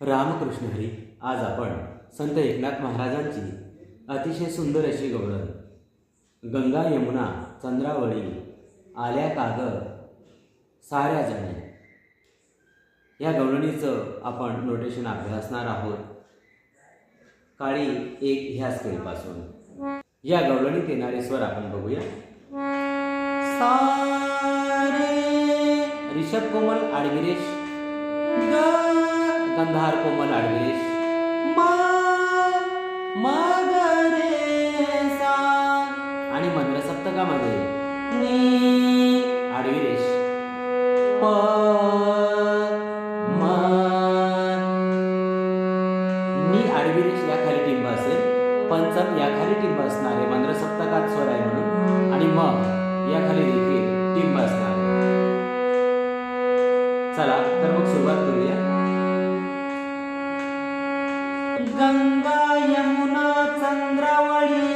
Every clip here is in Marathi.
रामकृष्ण हरी. आज आपण संत एकनाथ महाराजांची अतिशय सुंदर अशी गवळण. गंगा यमुना चंद्रावळी आल्या काग साऱ्या जाणे. या गवळणीचं आपण नोटेशन अभ्यासणार आहोत. काळी एक ह्या स्केलपासून. या गवळणीत येणारे स्वर आपण बघूया. ऋषभ रिषभ कोमल आडगिरेश ग गंधार कोमल आडगिरेश मा सा आणि मंद्र सप्तकामध्ये. नी प म नी आडगिरेश या खाली टिंब असेल पंचम या खाली टिंब असणारे मंद्र सप्तकात स्वर आहे म्हणून आणि म या खाली देखील टिंब असणार. चला तर मग सुरुवात करूया. गंगा यमुना चंद्रावळी.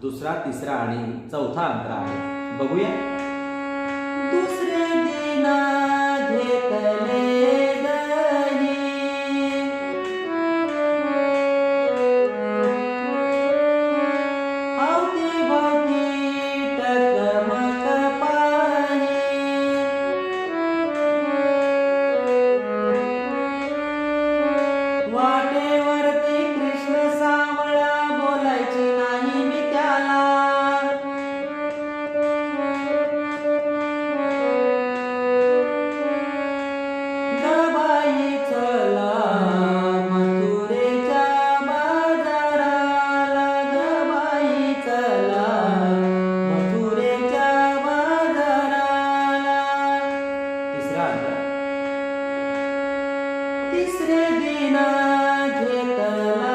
दुसरा तिसरा आणि चौथा अंतर आहे. बघूया. दुसरा Distribina Getam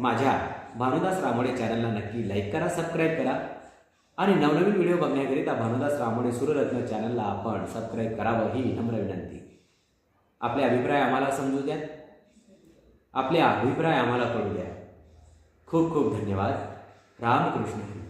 माझ्या भानुदास रामोडे चॅनलला नक्की लाईक करा सबस्क्राईब करा. आणि नवनवीन व्हिडिओ बघण्याकरिता भानुदास रामोडे सूर्यरत्न चॅनलला आपण सबस्क्राईब करावं ही नम्र विनंती. आपले अभिप्राय आम्हाला समजू द्या. आपले अभिप्राय आम्हाला कळू द्या. खूप खूप धन्यवाद. रामकृष्ण.